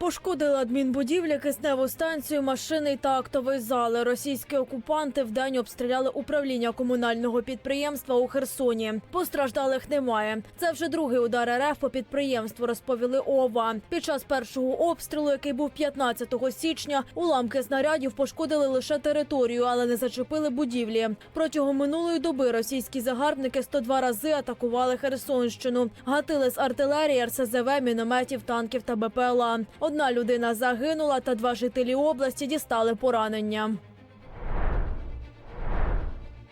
Пошкодили адмінбудівлі, кисневу станцію, машини та актовий зали. Російські окупанти вдень обстріляли управління комунального підприємства у Херсоні. Постраждалих немає. Це вже другий удар РФ по підприємству, розповіли ОВА. Під час першого обстрілу, який був 15 січня, уламки снарядів пошкодили лише територію, але не зачепили будівлі. Протягом минулої доби російські загарбники 102 рази атакували Херсонщину. Гатили з артилерії, РСЗВ, мінометів, танків та БПЛА. Одна людина загинула, та два жителі області дістали поранення.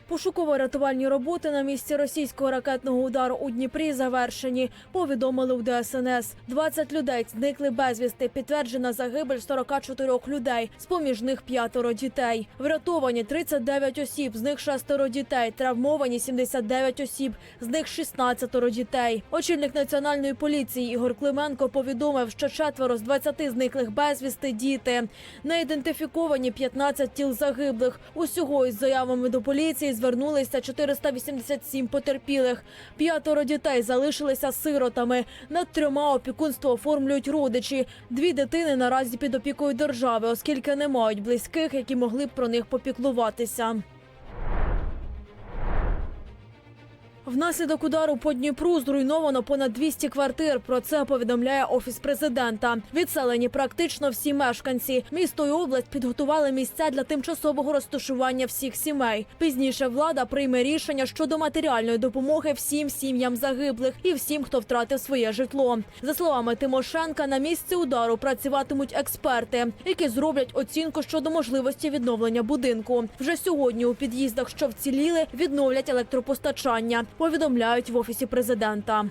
Пошуково-рятувальні роботи на місці російського ракетного удару у Дніпрі завершені. Повідомили у ДСНС. 20 людей зникли безвісти. Підтверджена загибель 44 людей. З поміж них п'ятеро дітей. Врятовані 39 осіб, з них шестеро дітей. Травмовані 79 осіб, з них 16 дітей. Очільник національної поліції Ігор Клименко повідомив, що четверо з 20 зниклих безвісти діти. Не ідентифіковані 15 тіл загиблих. Усього із заявами до поліції звернулися 487 потерпілих. П'ятеро дітей залишилися сиротами. Над трьома опікунство оформлюють родичі. Дві дитини наразі під опікою держави, оскільки не мають близьких, які могли б про них попіклуватися. Внаслідок удару по Дніпру зруйновано понад 200 квартир. Про це повідомляє офіс президента. Відселені практично всі мешканці. Місто і область підготували місця для тимчасового розташування всіх сімей. Пізніше влада прийме рішення щодо матеріальної допомоги всім сім'ям загиблих і всім, хто втратив своє житло. За словами Тимошенка, на місці удару працюватимуть експерти, які зроблять оцінку щодо можливості відновлення будинку. Вже сьогодні у під'їздах, що вціліли, відновлять електропостачання. Повідомляють в офісі президента.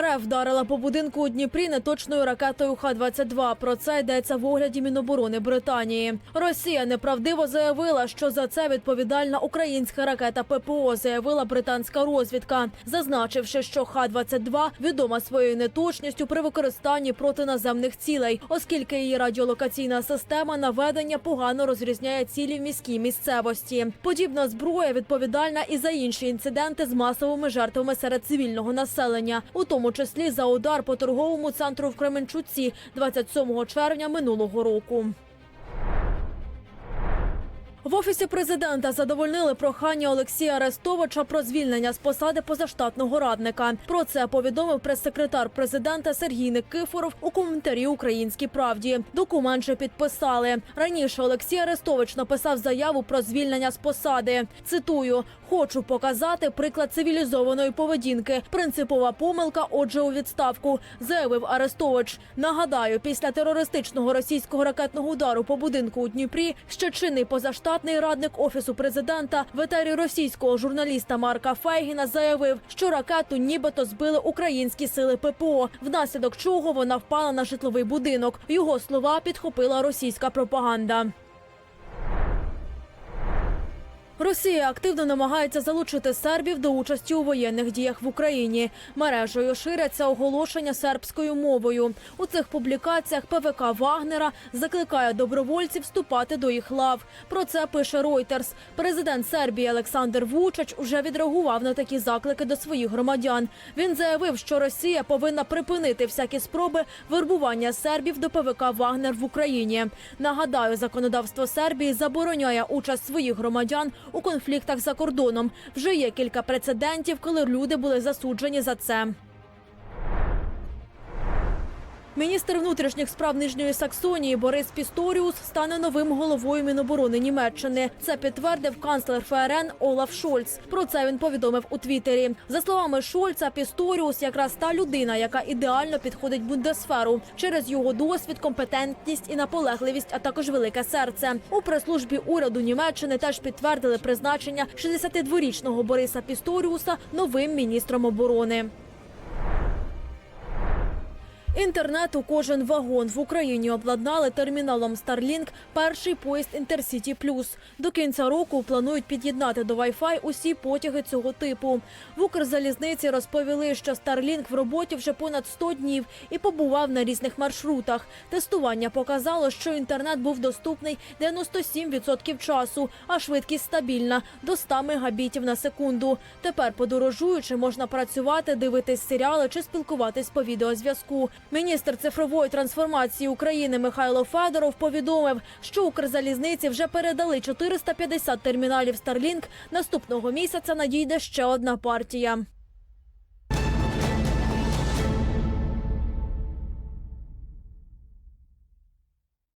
РФ вдарила по будинку у Дніпрі неточною ракетою Х-22. Про це йдеться в огляді Міноборони Британії. Росія неправдиво заявила, що за це відповідальна українська ракета ППО, заявила британська розвідка, зазначивши, що Х-22 відома своєю неточністю при використанні протиназемних цілей, оскільки її радіолокаційна система наведення погано розрізняє цілі в міській місцевості. Подібна зброя відповідальна і за інші інциденти з масовими жертвами серед цивільного населення, у тому числі за удар по торговому центру в Кременчуці 27 червня минулого року. В офісі президента задовольнили прохання Олексія Арестовича про звільнення з посади позаштатного радника. Про це повідомив прес-секретар президента Сергій Никифоров у коментарі Українській правді. Документ же підписали раніше. Олексій Арестович написав заяву про звільнення з посади. Цитую: хочу показати приклад цивілізованої поведінки. Принципова помилка. Отже, у відставку заявив Арестович. Нагадаю, після терористичного російського ракетного удару по будинку у Дніпрі ще чинний позаштатний радник офісу президента в етері російського журналіста Марка Фейгіна заявив, що ракету нібито збили українські сили ППО, внаслідок чого вона впала на житловий будинок. Його слова підхопила російська пропаганда. Росія активно намагається залучити сербів до участі у воєнних діях в Україні. Мережею ширяться оголошення сербською мовою. У цих публікаціях ПВК Вагнера закликає добровольців вступати до їх лав. Про це пише Reuters. Президент Сербії Олександр Вучач уже відреагував на такі заклики до своїх громадян. Він заявив, що Росія повинна припинити всякі спроби вербування сербів до ПВК Вагнер в Україні. Нагадаю, законодавство Сербії забороняє участь своїх громадян у конфліктах за кордоном. Вже є кілька прецедентів, коли люди були засуджені за це. Міністр внутрішніх справ Нижньої Саксонії Борис Пісторіус стане новим головою Міноборони Німеччини. Це підтвердив канцлер ФРН Олаф Шольц. Про це він повідомив у Твіттері. За словами Шольца, Пісторіус якраз та людина, яка ідеально підходить Бундесферу через його досвід, компетентність і наполегливість, а також велике серце. У прес-службі уряду Німеччини теж підтвердили призначення 62-річного Бориса Пісторіуса новим міністром оборони. Інтернет у кожен вагон в Україні обладнали терміналом Starlink перший поїзд Intercity Plus. До кінця року планують під'єднати до Wi-Fi усі потяги цього типу. В Укрзалізниці розповіли, що Starlink в роботі вже понад 100 днів і побував на різних маршрутах. Тестування показало, що інтернет був доступний 97% часу, а швидкість стабільна до 100 мегабітів на секунду. Тепер, подорожуючи, можна працювати, дивитись серіали чи спілкуватись по відеозв'язку. Міністр цифрової трансформації України Михайло Федоров повідомив, що Укрзалізниці вже передали 450 терміналів Starlink. Наступного місяця надійде ще одна партія.